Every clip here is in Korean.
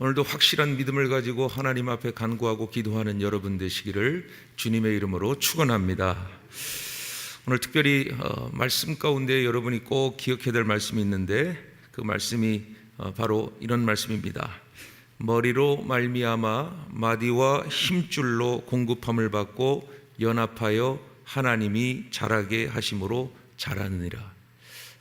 오늘도 확실한 믿음을 가지고 하나님 앞에 간구하고 기도하는 여러분 되시기를 주님의 이름으로 축원합니다. 오늘 특별히 어, 말씀 가운데 여러분이 꼭 기억해야 될 말씀이 있는데 그 말씀이 어, 바로 이런 말씀입니다. 머리로 말미암아 마디와 힘줄로 공급함을 받고 연합하여 하나님이 자라게 하심으로 자라느니라.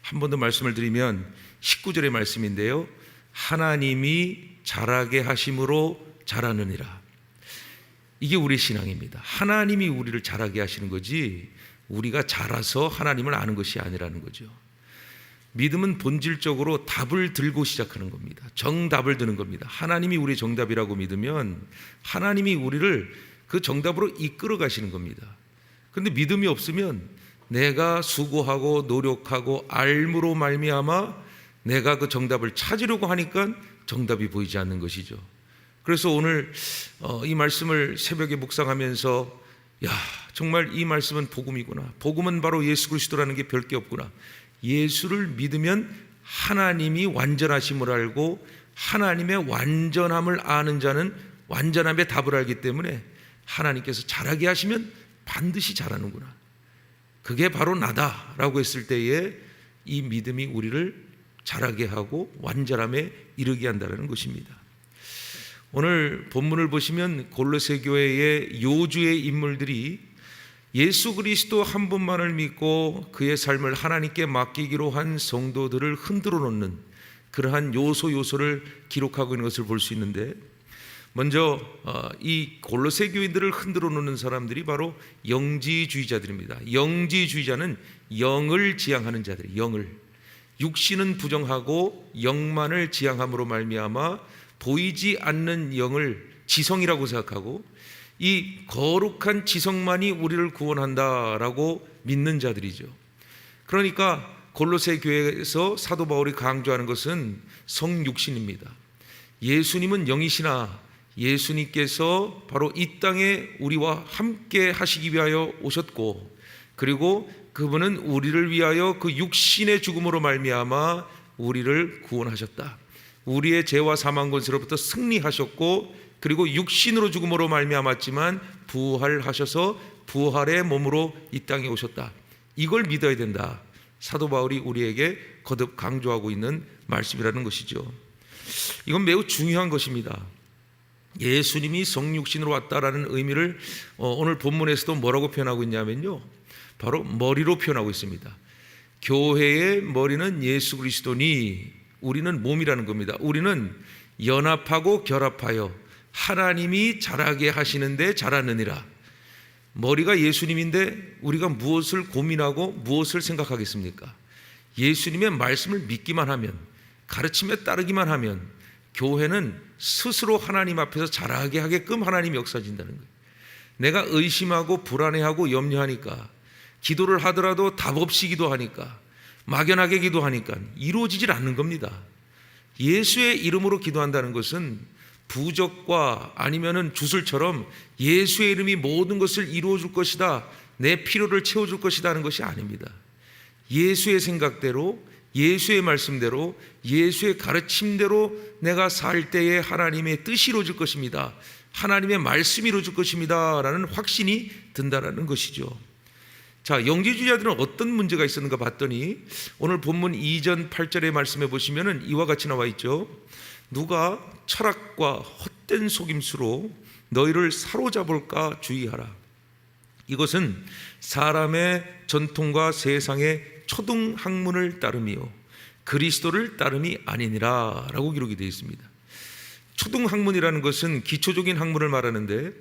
한 번 더 말씀을 드리면 19절의 말씀인데요. 하나님이 자라게 하심으로 자라느니라. 이게 우리 신앙입니다. 하나님이 우리를 자라게 하시는 거지 우리가 자라서 하나님을 아는 것이 아니라는 거죠. 믿음은 본질적으로 답을 들고 시작하는 겁니다. 정답을 드는 겁니다. 하나님이 우리의 정답이라고 믿으면 하나님이 우리를 그 정답으로 이끌어 가시는 겁니다. 그런데 믿음이 없으면 내가 수고하고 노력하고 알므로 말미암아 내가 그 정답을 찾으려고 하니까 정답이 보이지 않는 것이죠. 그래서 오늘 어, 이 말씀을 새벽에 묵상하면서 야 정말 이 말씀은 복음이구나. 복음은 바로 예수 그리스도라는 게 별게 없구나. 예수를 믿으면 하나님이 완전하심을 알고 하나님의 완전함을 아는 자는 완전함의 답을 알기 때문에 하나님께서 잘하게 하시면 반드시 잘하는구나. 그게 바로 나다라고 했을 때에 이 믿음이 우리를 자라게 하고 완전함에 이르게 한다는 것입니다. 오늘 본문을 보시면 골로새 교회의 요주의 인물들이 예수 그리스도 한 분만을 믿고 그의 삶을 하나님께 맡기기로 한 성도들을 흔들어 놓는 그러한 요소 요소를 기록하고 있는 것을 볼 수 있는데 먼저 어, 이 골로새 교인들을 흔들어 놓는 사람들이 바로 영지주의자들입니다. 영지주의자는 영을 지향하는 자들, 영을 육신은 부정하고 영만을 지향함으로 말미암아 보이지 않는 영을 지성이라고 생각하고 이 거룩한 지성만이 우리를 구원한다라고 믿는 자들이죠. 그러니까 골로새 교회에서 사도 바울이 강조하는 것은 성육신입니다. 예수님은 영이시나 예수님께서 바로 이 땅에 우리와 함께 하시기 위하여 오셨고 그리고 그분은 우리를 위하여 그 육신의 죽음으로 말미암아 우리를 구원하셨다. 우리의 죄와 사망 권세로부터 승리하셨고 그리고 육신으로 죽음으로 말미암았지만 부활하셔서 부활의 몸으로 이 땅에 오셨다. 이걸 믿어야 된다. 사도 바울이 우리에게 거듭 강조하고 있는 말씀이라는 것이죠. 이건 매우 중요한 것입니다. 예수님이 성육신으로 왔다라는 의미를 어, 오늘 본문에서도 뭐라고 표현하고 있냐면요. 바로 머리로 표현하고 있습니다. 교회의 머리는 예수 그리스도니 우리는 몸이라는 겁니다. 우리는 연합하고 결합하여 하나님이 자라게 하시는데 자라느니라. 머리가 예수님인데 우리가 무엇을 고민하고 무엇을 생각하겠습니까? 예수님의 말씀을 믿기만 하면 가르침에 따르기만 하면 교회는 스스로 하나님 앞에서 자라게 하게끔 하나님이 역사진다는 거예요. 내가 의심하고 불안해하고 염려하니까 기도를 하더라도 답 없이 기도하니까 막연하게 기도하니까 이루어지질 않는 겁니다. 예수의 이름으로 기도한다는 것은 부적과 아니면은 주술처럼 예수의 이름이 모든 것을 이루어 줄 것이다. 내 필요를 채워 줄 것이다 하는 것이 아닙니다. 예수의 생각대로 예수의 말씀대로 예수의 가르침대로 내가 살 때에 하나님의 뜻이 이루어질 것입니다. 하나님의 말씀이 이루어질 것입니다. 라는 확신이 든다라는 것이죠. 자, 영지주의자들은 어떤 문제가 있었는가 봤더니 오늘 본문 2전 8절의 말씀에 보시면은 이와 같이 나와 있죠. 누가 철학과 헛된 속임수로 너희를 사로잡을까 주의하라. 이것은 사람의 전통과 세상의 초등 학문을 따르며 그리스도를 따름이 아니니라라고 기록이 되어 있습니다. 초등 학문이라는 것은 기초적인 학문을 말하는데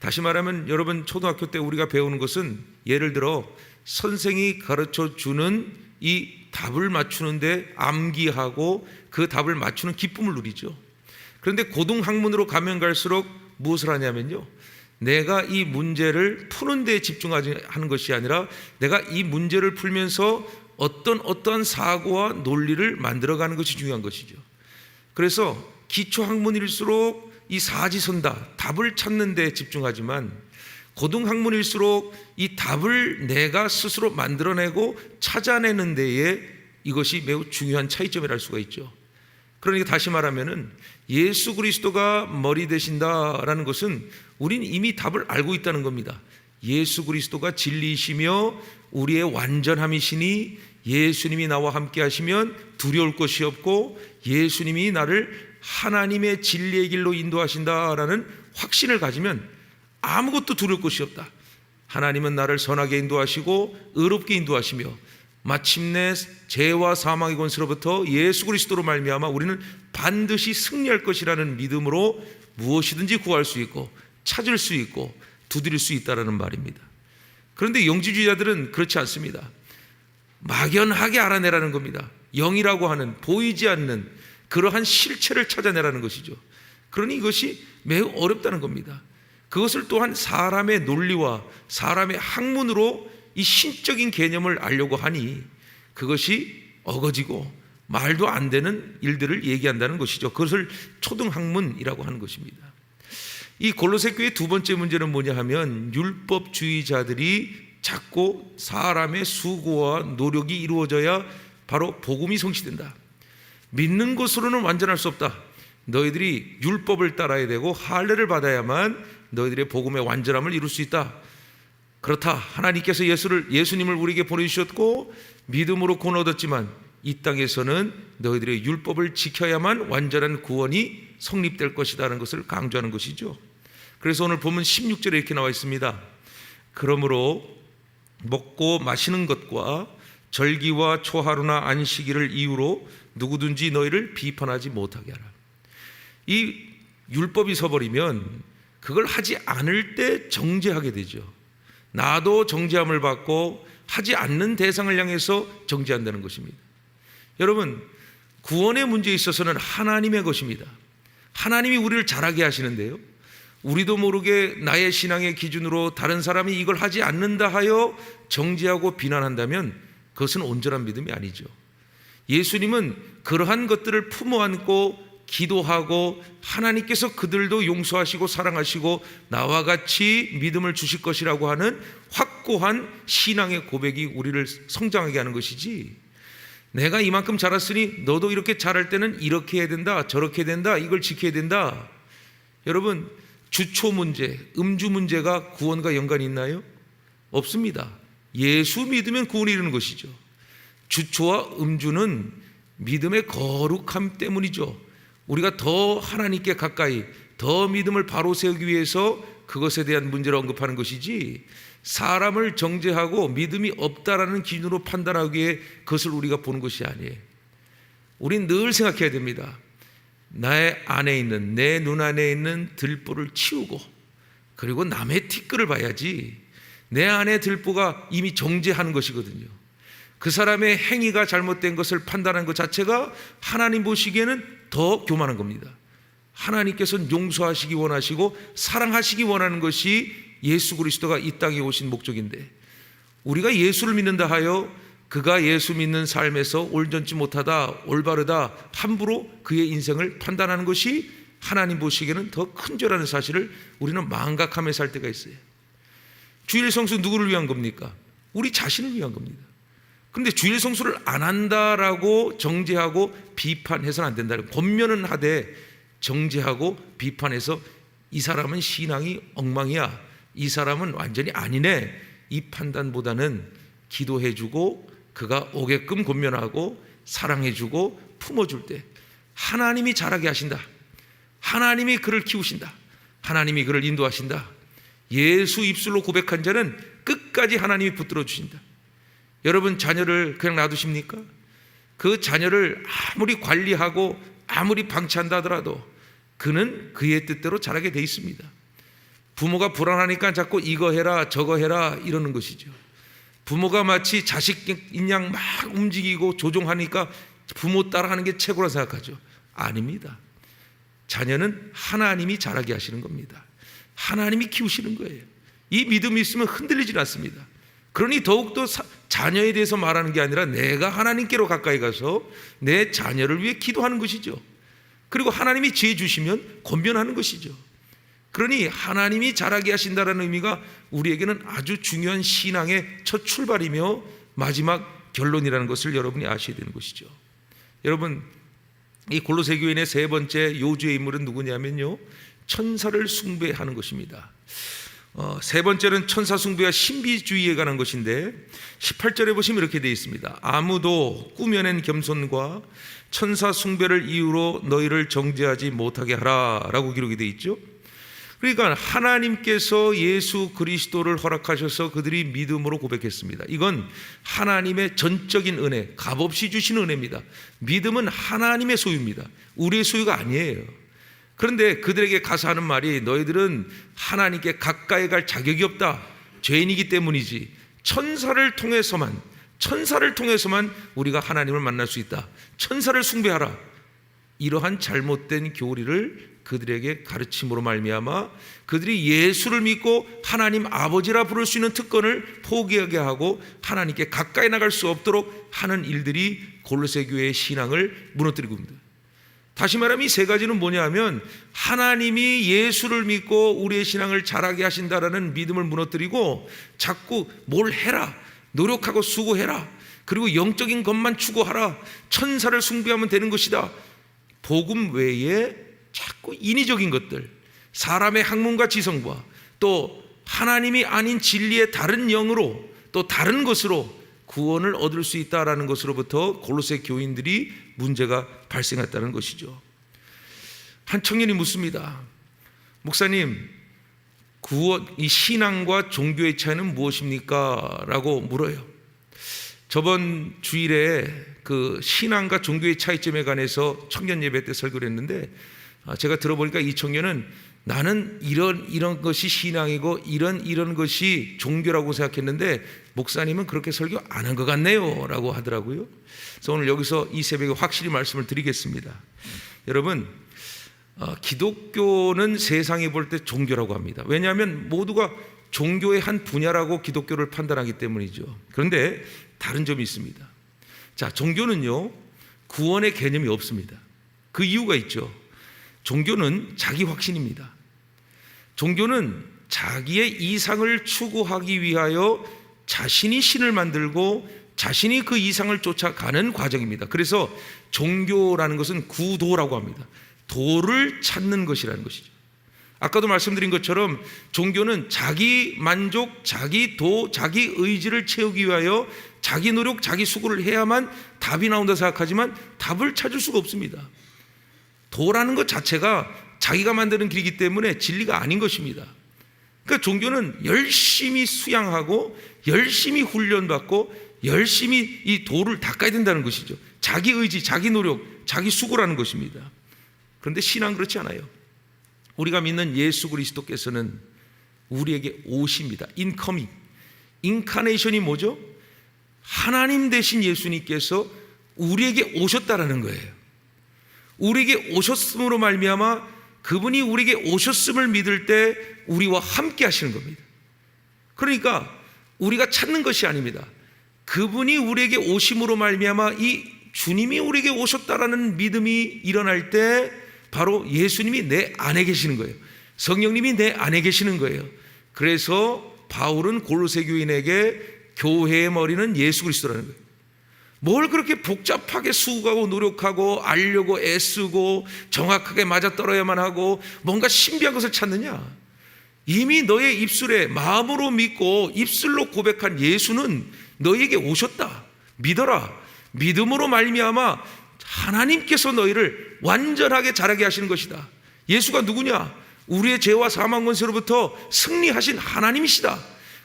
다시 말하면 여러분 초등학교 때 우리가 배우는 것은 예를 들어 선생이 가르쳐 주는 이 답을 맞추는데 암기하고 그 답을 맞추는 기쁨을 누리죠. 그런데 고등 학문으로 가면 갈수록 무엇을 하냐면요. 내가 이 문제를 푸는 데 집중하는 것이 아니라 내가 이 문제를 풀면서 어떤 어떤 사고와 논리를 만들어가는 것이 중요한 것이죠. 그래서 기초 학문일수록 이 사지선다 답을 찾는 데 집중하지만 고등 학문일수록 이 답을 내가 스스로 만들어내고 찾아내는 데에 이것이 매우 중요한 차이점이랄 수가 있죠. 그러니까 다시 말하면은 예수 그리스도가 머리 되신다라는 것은 우린 이미 답을 알고 있다는 겁니다. 예수 그리스도가 진리이시며 우리의 완전함이시니 예수님이 나와 함께 하시면 두려울 것이 없고 예수님이 나를 하나님의 진리의 길로 인도하신다라는 확신을 가지면 아무것도 두려울 것이 없다. 하나님은 나를 선하게 인도하시고 의롭게 인도하시며 마침내 죄와 사망의 권세로부터 예수 그리스도로 말미암아 우리는 반드시 승리할 것이라는 믿음으로 무엇이든지 구할 수 있고 찾을 수 있고 두드릴 수 있다라는 말입니다. 그런데 영지주의자들은 그렇지 않습니다. 막연하게 알아내라는 겁니다. 영이라고 하는 보이지 않는 그러한 실체를 찾아내라는 것이죠. 그러니 이것이 매우 어렵다는 겁니다. 그것을 또한 사람의 논리와 사람의 학문으로 이 신적인 개념을 알려고 하니 그것이 어거지고 말도 안 되는 일들을 얘기한다는 것이죠. 그것을 초등학문이라고 하는 것입니다. 이 골로새 교의 두 번째 문제는 뭐냐 하면 율법주의자들이 자꾸 사람의 수고와 노력이 이루어져야 바로 복음이 성취된다. 믿는 것으로는 완전할 수 없다. 너희들이 율법을 따라야 되고 할례를 받아야만 너희들의 복음의 완전함을 이룰 수 있다. 그렇다. 하나님께서 예수를 예수님을 우리에게 보내주셨고 믿음으로 구원 얻었지만 이 땅에서는 너희들의 율법을 지켜야만 완전한 구원이 성립될 것이다라는 것을 강조하는 것이죠. 그래서 오늘 보면 16절에 이렇게 나와 있습니다. 그러므로 먹고 마시는 것과 절기와 초하루나 안식일을 이유로 누구든지 너희를 비판하지 못하게 하라. 이 율법이 서버리면 그걸 하지 않을 때 정죄하게 되죠. 나도 정죄함을 받고 하지 않는 대상을 향해서 정죄한다는 것입니다. 여러분, 구원의 문제에 있어서는 하나님의 것입니다. 하나님이 우리를 잘하게 하시는데요. 우리도 모르게 나의 신앙의 기준으로 다른 사람이 이걸 하지 않는다 하여 정죄하고 비난한다면 그것은 온전한 믿음이 아니죠. 예수님은 그러한 것들을 품어 안고 기도하고 하나님께서 그들도 용서하시고 사랑하시고 나와 같이 믿음을 주실 것이라고 하는 확고한 신앙의 고백이 우리를 성장하게 하는 것이지 내가 이만큼 자랐으니 너도 이렇게 자랄 때는 이렇게 해야 된다 저렇게 해야 된다 이걸 지켜야 된다 여러분 주초 문제 음주 문제가 구원과 연관이 있나요? 없습니다 예수 믿으면 구원이 이르는 것이죠 주초와 음주는 믿음의 거룩함 때문이죠 우리가 더 하나님께 가까이 더 믿음을 바로 세우기 위해서 그것에 대한 문제를 언급하는 것이지 사람을 정죄하고 믿음이 없다라는 기준으로 판단하기에 그것을 우리가 보는 것이 아니에요. 우린 늘 생각해야 됩니다. 나의 안에 있는 내 눈 안에 있는 들보를 치우고 그리고 남의 티끌을 봐야지 내 안에 들보가 이미 정죄하는 것이거든요. 그 사람의 행위가 잘못된 것을 판단하는 것 자체가 하나님 보시기에는 더 교만한 겁니다. 하나님께서는 용서하시기 원하시고 사랑하시기 원하는 것이 예수 그리스도가 이 땅에 오신 목적인데 우리가 예수를 믿는다 하여 그가 예수 믿는 삶에서 올전지 못하다 올바르다 함부로 그의 인생을 판단하는 것이 하나님 보시기에는 더 큰 죄라는 사실을 우리는 망각하며 살 때가 있어요. 주일 성수 누구를 위한 겁니까? 우리 자신을 위한 겁니다. 근데 주일 성수를 안 한다라고 정죄하고 비판해서는 안 된다. 권면은 하되 정죄하고 비판해서 이 사람은 신앙이 엉망이야. 이 사람은 완전히 아니네. 이 판단보다는 기도해 주고 그가 오게끔 권면하고 사랑해 주고 품어 줄 때 하나님이 잘하게 하신다. 하나님이 그를 키우신다. 하나님이 그를 인도하신다. 예수 입술로 고백한 자는 끝까지 하나님이 붙들어 주신다. 여러분 자녀를 그냥 놔두십니까? 그 자녀를 아무리 관리하고 아무리 방치한다 하더라도 그는 그의 뜻대로 자라게 돼 있습니다. 부모가 불안하니까 자꾸 이거 해라 저거 해라 이러는 것이죠. 부모가 마치 자식인 양 막 움직이고 조종하니까 부모 따라하는 게 최고라 생각하죠. 아닙니다. 자녀는 하나님이 자라게 하시는 겁니다. 하나님이 키우시는 거예요. 이 믿음이 있으면 흔들리질 않습니다. 그러니 더욱더 자녀에 대해서 말하는 게 아니라 내가 하나님께로 가까이 가서 내 자녀를 위해 기도하는 것이죠. 그리고 하나님이 지혜 주시면 권면하는 것이죠. 그러니 하나님이 잘하게 하신다라는 의미가 우리에게는 아주 중요한 신앙의 첫 출발이며 마지막 결론이라는 것을 여러분이 아셔야 되는 것이죠. 여러분 이 골로새 교인의 세 번째 요주의 인물은 누구냐면요. 천사를 숭배하는 것입니다. 어, 세 번째는 천사 숭배와 신비주의에 관한 것인데 18절에 보시면 이렇게 되어 있습니다. 아무도 꾸며낸 겸손과 천사 숭배를 이유로 너희를 정죄하지 못하게 하라라고 기록이 되어 있죠. 그러니까 하나님께서 예수 그리스도를 허락하셔서 그들이 믿음으로 고백했습니다. 이건 하나님의 전적인 은혜, 값없이 주신 은혜입니다. 믿음은 하나님의 소유입니다. 우리의 소유가 아니에요. 그런데 그들에게 가서 하는 말이 너희들은 하나님께 가까이 갈 자격이 없다. 죄인이기 때문이지. 천사를 통해서만 천사를 통해서만 우리가 하나님을 만날 수 있다. 천사를 숭배하라. 이러한 잘못된 교리를 그들에게 가르침으로 말미암아 그들이 예수를 믿고 하나님 아버지라 부를 수 있는 특권을 포기하게 하고 하나님께 가까이 나갈 수 없도록 하는 일들이 골로새 교회의 신앙을 무너뜨리고 있습니다. 다시 말하면 이 세 가지는 뭐냐면 하나님이 예수를 믿고 우리의 신앙을 자라게 하신다라는 믿음을 무너뜨리고 자꾸 뭘 해라 노력하고 수고해라 그리고 영적인 것만 추구하라 천사를 숭배하면 되는 것이다. 복음 외에 자꾸 인위적인 것들 사람의 학문과 지성과 또 하나님이 아닌 진리의 다른 영으로 또 다른 것으로 구원을 얻을 수 있다라는 것으로부터 골로새 교인들이 문제가 발생했다는 것이죠. 한 청년이 묻습니다. 목사님, 구원 이 신앙과 종교의 차이는 무엇입니까? 라고 물어요. 저번 주일에 그 신앙과 종교의 차이점에 관해서 청년 예배 때 설교를 했는데 아, 제가 들어보니까 이 청년은 나는 이런 이런 것이 신앙이고 이런 이런 것이 종교라고 생각했는데 목사님은 그렇게 설교 안 한 것 같네요라고 하더라고요. 그래서 오늘 여기서 이 새벽에 확실히 말씀을 드리겠습니다. 여러분 어, 기독교는 세상이 볼 때 종교라고 합니다. 왜냐하면 모두가 종교의 한 분야라고 기독교를 판단하기 때문이죠. 그런데 다른 점이 있습니다. 자, 종교는요 구원의 개념이 없습니다. 그 이유가 있죠. 종교는 자기 확신입니다. 종교는 자기의 이상을 추구하기 위하여 자신이 신을 만들고 자신이 그 이상을 쫓아가는 과정입니다. 그래서 종교라는 것은 구도라고 합니다. 도를 찾는 것이라는 것이죠. 아까도 말씀드린 것처럼 종교는 자기 만족, 자기 도, 자기 의지를 채우기 위하여 자기 노력, 자기 수고를 해야만 답이 나온다 생각하지만 답을 찾을 수가 없습니다. 도라는 것 자체가 자기가 만드는 길이기 때문에 진리가 아닌 것입니다. 그러니까 종교는 열심히 수양하고 열심히 훈련받고 열심히 이 도를 닦아야 된다는 것이죠. 자기 의지, 자기 노력, 자기 수고라는 것입니다. 그런데 신앙 그렇지 않아요. 우리가 믿는 예수 그리스도께서는 우리에게 오십니다. 인커밍. 인카네이션이 뭐죠? 하나님 대신 예수님께서 우리에게 오셨다라는 거예요. 우리에게 오셨음으로 말미암아 그분이 우리에게 오셨음을 믿을 때 우리와 함께 하시는 겁니다. 그러니까 우리가 찾는 것이 아닙니다. 그분이 우리에게 오심으로 말미암아 이 주님이 우리에게 오셨다라는 믿음이 일어날 때 바로 예수님이 내 안에 계시는 거예요. 성령님이 내 안에 계시는 거예요. 그래서 바울은 골로새 교인에게 교회의 머리는 예수 그리스도라는 거예요. 뭘 그렇게 복잡하게 수고하고 노력하고 알려고 애쓰고 정확하게 맞아떨어야만 하고 뭔가 신비한 것을 찾느냐? 이미 너의 입술에 마음으로 믿고 입술로 고백한 예수는 너에게 오셨다. 믿어라. 믿음으로 말미암아 하나님께서 너희를 완전하게 자라게 하시는 것이다. 예수가 누구냐? 우리의 죄와 사망 권세로부터 승리하신 하나님이시다.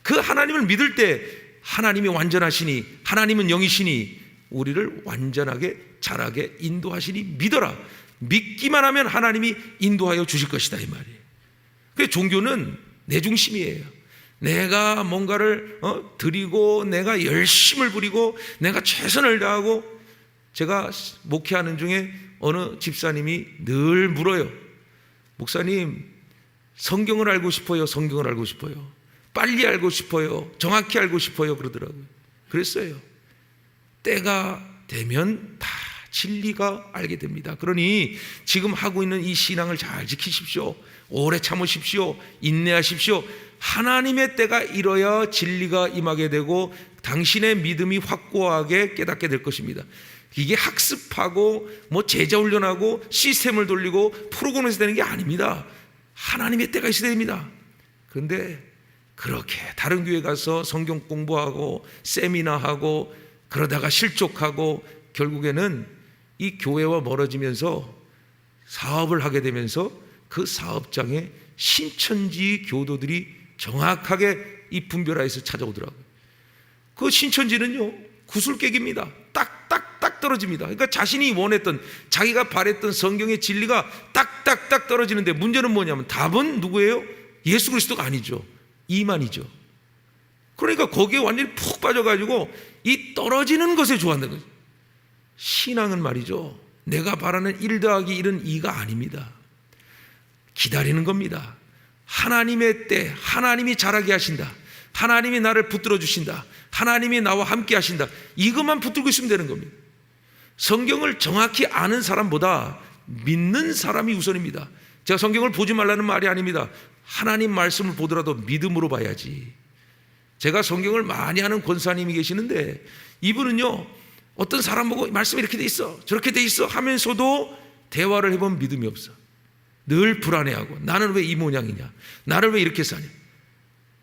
그 하나님을 믿을 때 하나님이 완전하시니 하나님은 영이시니 우리를 완전하게 자라게 인도하시니 믿어라. 믿기만 하면 하나님이 인도하여 주실 것이다 이 말이에요. 그 종교는 내 중심이에요. 내가 뭔가를 어, 드리고 내가 열심을 부리고 내가 최선을 다하고 제가 목회하는 중에 어느 집사님이 늘 물어요. 목사님 성경을 알고 싶어요. 성경을 알고 싶어요. 빨리 알고 싶어요. 정확히 알고 싶어요. 그러더라고요. 그랬어요. 때가 되면 다 진리가 알게 됩니다. 그러니 지금 하고 있는 이 신앙을 잘 지키십시오. 오래 참으십시오. 인내하십시오. 하나님의 때가 이뤄야 진리가 임하게 되고 당신의 믿음이 확고하게 깨닫게 될 것입니다. 이게 학습하고 뭐 제자 훈련하고 시스템을 돌리고 프로그램에서 되는 게 아닙니다. 하나님의 때가 있어야 됩니다. 그런데 그렇게 다른 교회 가서 성경 공부하고 세미나 하고 그러다가 실족하고 결국에는 이 교회와 멀어지면서 사업을 하게 되면서 그 사업장에 신천지 교도들이 정확하게 이 분별하에서 찾아오더라고요. 그 신천지는요 구슬깨기입니다. 딱딱딱 떨어집니다. 그러니까 자신이 원했던 자기가 바랬던 성경의 진리가 딱딱딱 떨어지는데 문제는 뭐냐면 답은 누구예요? 예수 그리스도가 아니죠. 이만이죠. 그러니까 거기에 완전히 푹 빠져가지고 이 떨어지는 것에 좋아한다는 거죠. 신앙은 말이죠. 내가 바라는 1 더하기 1은 2가 아닙니다. 기다리는 겁니다. 하나님의 때, 하나님이 잘하게 하신다. 하나님이 나를 붙들어 주신다. 하나님이 나와 함께 하신다. 이것만 붙들고 있으면 되는 겁니다. 성경을 정확히 아는 사람보다 믿는 사람이 우선입니다. 제가 성경을 보지 말라는 말이 아닙니다. 하나님 말씀을 보더라도 믿음으로 봐야지. 제가 성경을 많이 하는 권사님이 계시는데 이분은요 어떤 사람 보고 말씀이 이렇게 돼 있어 저렇게 돼 있어 하면서도 대화를 해보면 믿음이 없어. 늘 불안해하고 나는 왜 이 모양이냐 나를 왜 이렇게 사냐.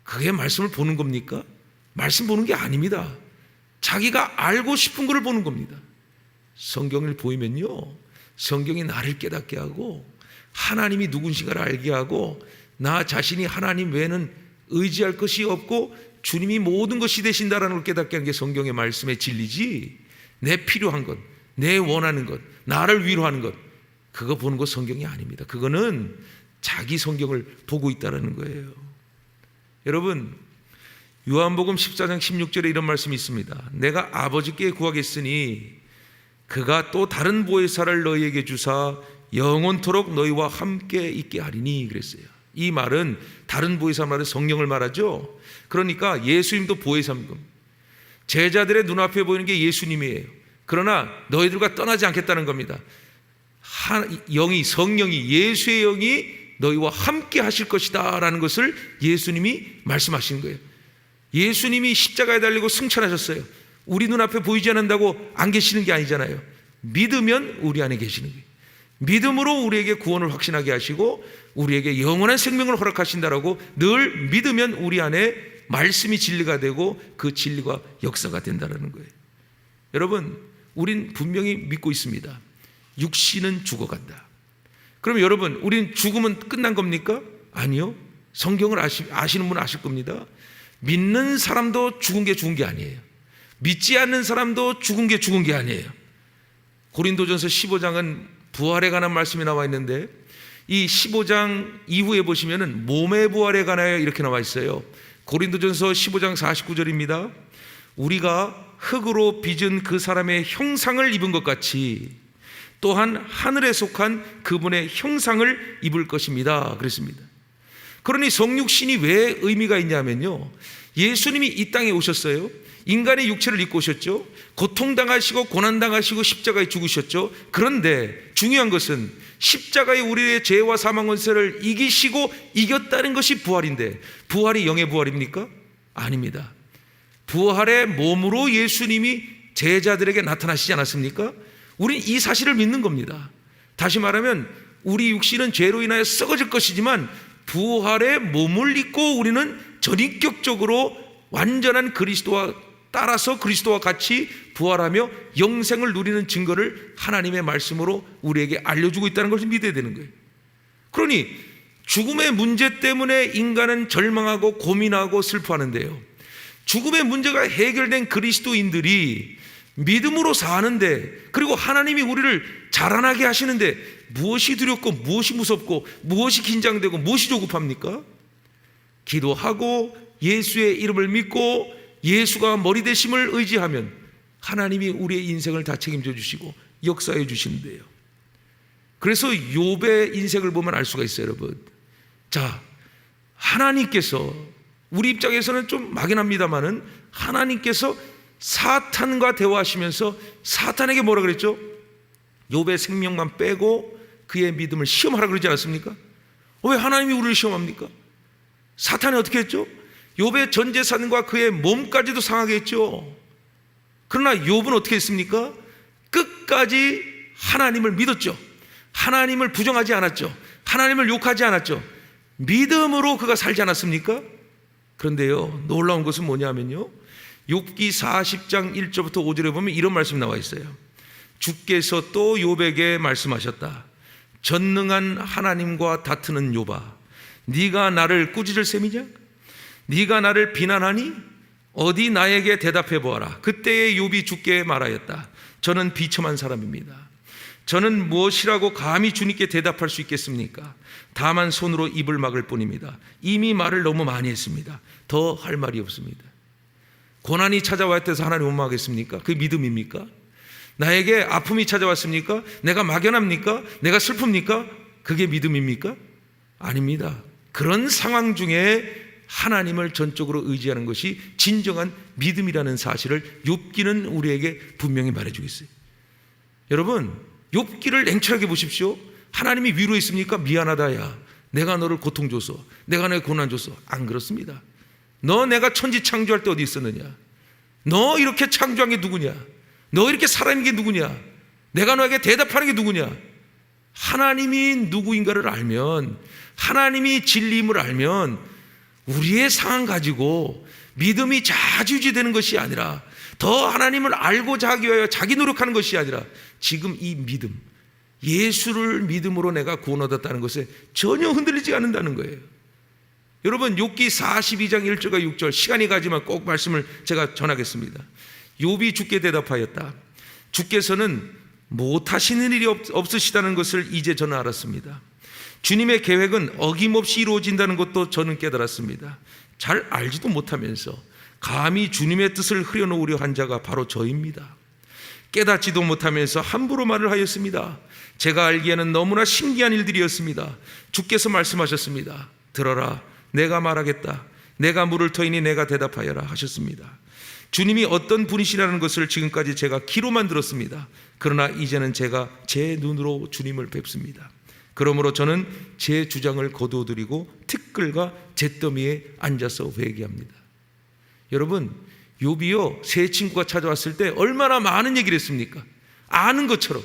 그게 말씀을 보는 겁니까? 말씀 보는 게 아닙니다. 자기가 알고 싶은 것을 보는 겁니다. 성경을 보이면요 성경이 나를 깨닫게 하고 하나님이 누군지를 알게 하고 나 자신이 하나님 외에는 의지할 것이 없고 주님이 모든 것이 되신다라는 걸 깨닫게 하는 게 성경의 말씀의 진리지 내 필요한 것, 내 원하는 것, 나를 위로하는 것 그거 보는 거 성경이 아닙니다. 그거는 자기 성경을 보고 있다라는 거예요. 여러분 요한복음 14장 16절에 이런 말씀이 있습니다. 내가 아버지께 구하겠으니 그가 또 다른 보혜사를 너희에게 주사 영원토록 너희와 함께 있게 하리니 그랬어요. 이 말은 다른 보혜사 말은 성령을 말하죠. 그러니까 예수님도 보혜사인 겁니다. 제자들의 눈앞에 보이는 게 예수님이에요. 그러나 너희들과 떠나지 않겠다는 겁니다. 한, 영이 성령이 예수의 영이 너희와 함께 하실 것이다라는 것을 예수님이 말씀하신 거예요. 예수님이 십자가에 달리고 승천하셨어요. 우리 눈앞에 보이지 않는다고 안 계시는 게 아니잖아요. 믿으면 우리 안에 계시는 거예요. 믿음으로 우리에게 구원을 확신하게 하시고 우리에게 영원한 생명을 허락하신다라고 늘 믿으면 우리 안에 말씀이 진리가 되고 그 진리가 역사가 된다는 거예요. 여러분, 우린 분명히 믿고 있습니다. 육신은 죽어간다. 그럼 여러분, 우린 죽으면 끝난 겁니까? 아니요. 성경을 아시, 아시는 분은 아실 겁니다. 믿는 사람도 죽은 게 죽은 게 아니에요. 믿지 않는 사람도 죽은 게 죽은 게 아니에요. 고린도전서 15장은 부활에 관한 말씀이 나와 있는데 이 15장 이후에 보시면은 몸의 부활에 관하여 이렇게 나와 있어요. 고린도전서 15장 49절입니다. 우리가 흙으로 빚은 그 사람의 형상을 입은 것 같이 또한 하늘에 속한 그분의 형상을 입을 것입니다. 그랬습니다. 그러니 성육신이 왜 의미가 있냐면요. 예수님이 이 땅에 오셨어요. 인간의 육체를 입고 오셨죠. 고통당하시고 고난당하시고 십자가에 죽으셨죠. 그런데 중요한 것은 십자가에 우리의 죄와 사망 원세를 이기시고 이겼다는 것이 부활인데 부활이 영의 부활입니까? 아닙니다. 부활의 몸으로 예수님이 제자들에게 나타나시지 않았습니까? 우린 이 사실을 믿는 겁니다. 다시 말하면 우리 육신은 죄로 인하여 썩어질 것이지만 부활의 몸을 입고 우리는 전인격적으로 완전한 그리스도와 따라서 그리스도와 같이 부활하며 영생을 누리는 증거를 하나님의 말씀으로 우리에게 알려주고 있다는 것을 믿어야 되는 거예요. 그러니 죽음의 문제 때문에 인간은 절망하고 고민하고 슬퍼하는데요. 죽음의 문제가 해결된 그리스도인들이 믿음으로 사는데 그리고 하나님이 우리를 자라나게 하시는데 무엇이 두렵고 무엇이 무섭고 무엇이 긴장되고 무엇이 조급합니까? 기도하고 예수의 이름을 믿고 예수가 머리 대심을 의지하면 하나님이 우리의 인생을 다 책임져 주시고 역사해 주시는데요. 그래서 욥의 인생을 보면 알 수가 있어요, 여러분. 자, 하나님께서 우리 입장에서는 좀 막연합니다만은 하나님께서 사탄과 대화하시면서 사탄에게 뭐라 그랬죠? 욥의 생명만 빼고 그의 믿음을 시험하라 그러지 않았습니까? 왜 하나님이 우리를 시험합니까? 사탄이 어떻게 했죠? 욥의 전 재산과 그의 몸까지도 상하게 했죠. 그러나 욥은 어떻게 했습니까? 끝까지 하나님을 믿었죠. 하나님을 부정하지 않았죠. 하나님을 욕하지 않았죠. 믿음으로 그가 살지 않았습니까? 그런데요, 놀라운 것은 뭐냐면요. 욥기 40장 1절부터 5절에 보면 이런 말씀이 나와 있어요. 주께서 또 욥에게 말씀하셨다. 전능한 하나님과 다투는 욥아, 네가 나를 꾸짖을 셈이냐? 네가 나를 비난하니 어디 나에게 대답해 보아라. 그때의 욥이 주께 말하였다. 저는 비참한 사람입니다. 저는 무엇이라고 감히 주님께 대답할 수 있겠습니까? 다만 손으로 입을 막을 뿐입니다. 이미 말을 너무 많이 했습니다. 더 할 말이 없습니다. 고난이 찾아왔대서 하나님 원망하겠습니까? 그게 믿음입니까? 나에게 아픔이 찾아왔습니까? 내가 막연합니까? 내가 슬픕니까? 그게 믿음입니까? 아닙니다. 그런 상황 중에 하나님을 전적으로 의지하는 것이 진정한 믿음이라는 사실을 욥기는 우리에게 분명히 말해주고 있어요. 여러분, 욥기를 냉철하게 보십시오. 하나님이 위로했습니까? 미안하다야. 내가 너를 고통 줬어. 내가 너에 고난 줬어. 안 그렇습니다. 너 내가 천지 창조할 때 어디 있었느냐? 너 이렇게 창조한 게 누구냐? 너 이렇게 살아있는 게 누구냐? 내가 너에게 대답하는 게 누구냐? 하나님이 누구인가를 알면, 하나님이 진리임을 알면, 우리의 상황 가지고 믿음이 좌지우지되는 것이 아니라, 더 하나님을 알고자 하기 위하여 자기 노력하는 것이 아니라, 지금 이 믿음, 예수를 믿음으로 내가 구원 얻었다는 것에 전혀 흔들리지 않는다는 거예요. 여러분 욥기 42장 1절과 6절 시간이 가지만 꼭 말씀을 제가 전하겠습니다. 욥이 주께 대답하였다. 주께서는 못하시는 일이 없, 없으시다는 것을 이제 저는 알았습니다. 주님의 계획은 어김없이 이루어진다는 것도 저는 깨달았습니다. 잘 알지도 못하면서 감히 주님의 뜻을 흐려놓으려 한 자가 바로 저입니다. 깨닫지도 못하면서 함부로 말을 하였습니다. 제가 알기에는 너무나 신기한 일들이었습니다. 주께서 말씀하셨습니다. 들어라. 내가 말하겠다. 내가 물을 터이니 내가 대답하여라 하셨습니다. 주님이 어떤 분이시라는 것을 지금까지 제가 귀로만 들었습니다. 그러나 이제는 제가 제 눈으로 주님을 뵙습니다. 그러므로 저는 제 주장을 거두어드리고 티끌과 잿더미에 앉아서 회개합니다. 여러분, 요비요 새 친구가 찾아왔을 때 얼마나 많은 얘기를 했습니까? 아는 것처럼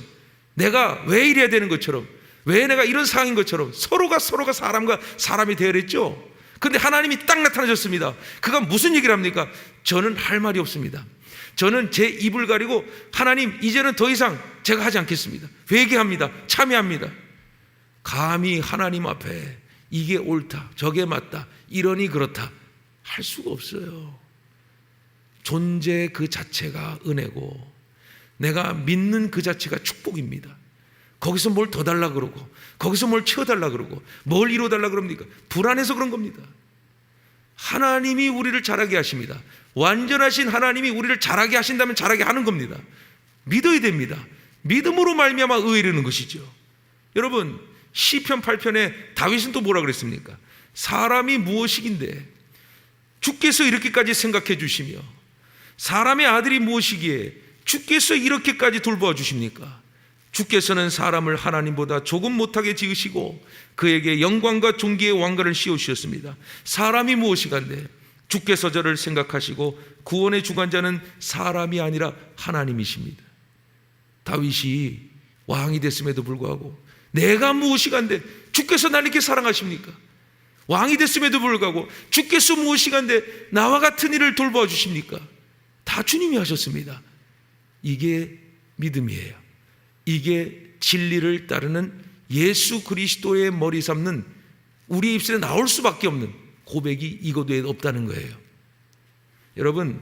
내가 왜 이래야 되는 것처럼 왜 내가 이런 상황인 것처럼 서로가 서로가 사람과 사람이 대열했죠. 근데 하나님이 딱 나타나셨습니다. 그가 무슨 얘기를 합니까? 저는 할 말이 없습니다. 저는 제 입을 가리고 하나님 이제는 더 이상 제가 하지 않겠습니다. 회개합니다. 참여합니다. 감히 하나님 앞에 이게 옳다, 저게 맞다, 이러니 그렇다 할 수가 없어요. 존재 그 자체가 은혜고 내가 믿는 그 자체가 축복입니다. 거기서 뭘 더 달라 그러고 거기서 뭘 채워 달라 그러고 뭘 이루어 달라 그럽니까? 불안해서 그런 겁니다. 하나님이 우리를 잘하게 하십니다. 완전하신 하나님이 우리를 잘하게 하신다면 잘하게 하는 겁니다. 믿어야 됩니다. 믿음으로 말미암아 의이르는 것이죠. 여러분 시편 8편에 다윗은 또 뭐라 그랬습니까? 사람이 무엇이긴데 주께서 이렇게까지 생각해 주시며 사람의 아들이 무엇이기에 주께서 이렇게까지 돌보아 주십니까? 주께서는 사람을 하나님보다 조금 못하게 지으시고 그에게 영광과 존귀의 왕관을 씌우셨습니다. 사람이 무엇이간데 주께서 저를 생각하시고 구원의 주관자는 사람이 아니라 하나님이십니다. 다윗이 왕이 됐음에도 불구하고 내가 무엇이간데 주께서 날 이렇게 사랑하십니까? 왕이 됐음에도 불구하고 주께서 무엇이간데 나와 같은 일을 돌보아 주십니까? 다 주님이 하셨습니다. 이게 믿음이에요. 이게 진리를 따르는 예수 그리스도의 머리 삼는 우리 입술에 나올 수밖에 없는 고백이 이것 외에 없다는 거예요. 여러분,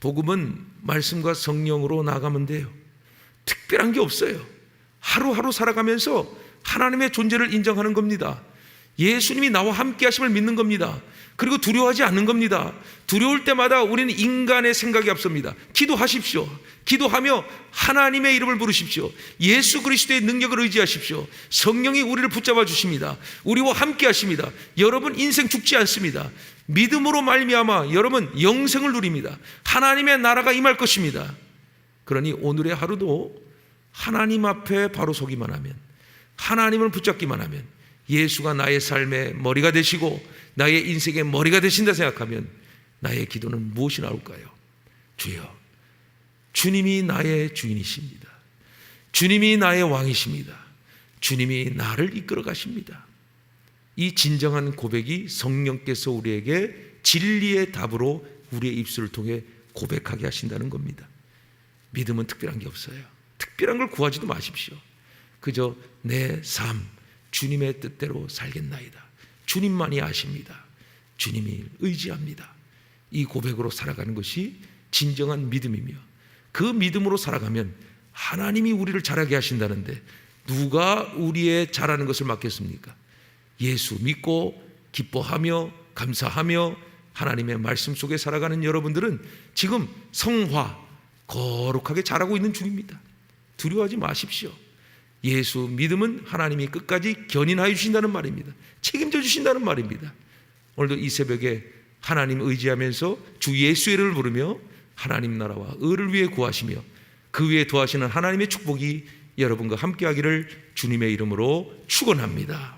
복음은 말씀과 성령으로 나가면 돼요. 특별한 게 없어요. 하루하루 살아가면서 하나님의 존재를 인정하는 겁니다. 예수님이 나와 함께 하심을 믿는 겁니다. 그리고 두려워하지 않는 겁니다. 두려울 때마다 우리는 인간의 생각이 앞섭니다. 기도하십시오. 기도하며 하나님의 이름을 부르십시오. 예수 그리스도의 능력을 의지하십시오. 성령이 우리를 붙잡아 주십니다. 우리와 함께 하십니다. 여러분 인생 죽지 않습니다. 믿음으로 말미암아 여러분 영생을 누립니다. 하나님의 나라가 임할 것입니다. 그러니 오늘의 하루도 하나님 앞에 바로 서기만 하면 하나님을 붙잡기만 하면 예수가 나의 삶의 머리가 되시고 나의 인생의 머리가 되신다 생각하면 나의 기도는 무엇이 나올까요? 주여, 주님이 나의 주인이십니다. 주님이 나의 왕이십니다. 주님이 나를 이끌어 가십니다. 이 진정한 고백이 성령께서 우리에게 진리의 답으로 우리의 입술을 통해 고백하게 하신다는 겁니다. 믿음은 특별한 게 없어요. 특별한 걸 구하지도 마십시오. 그저 내 삶, 주님의 뜻대로 살겠나이다. 주님만이 아십니다. 주님이 의지합니다. 이 고백으로 살아가는 것이 진정한 믿음이며 그 믿음으로 살아가면 하나님이 우리를 잘하게 하신다는데 누가 우리의 잘하는 것을 맡겠습니까? 예수 믿고 기뻐하며 감사하며 하나님의 말씀 속에 살아가는 여러분들은 지금 성화 거룩하게 자라고 있는 중입니다. 두려워하지 마십시오. 예수 믿음은 하나님이 끝까지 견인하여 주신다는 말입니다. 책임져 주신다는 말입니다. 오늘도 이 새벽에 하나님 의지하면서 주 예수의 이름을 부르며 하나님 나라와 의를 위해 구하시며 그 위에 도하시는 하나님의 축복이 여러분과 함께하기를 주님의 이름으로 축원합니다.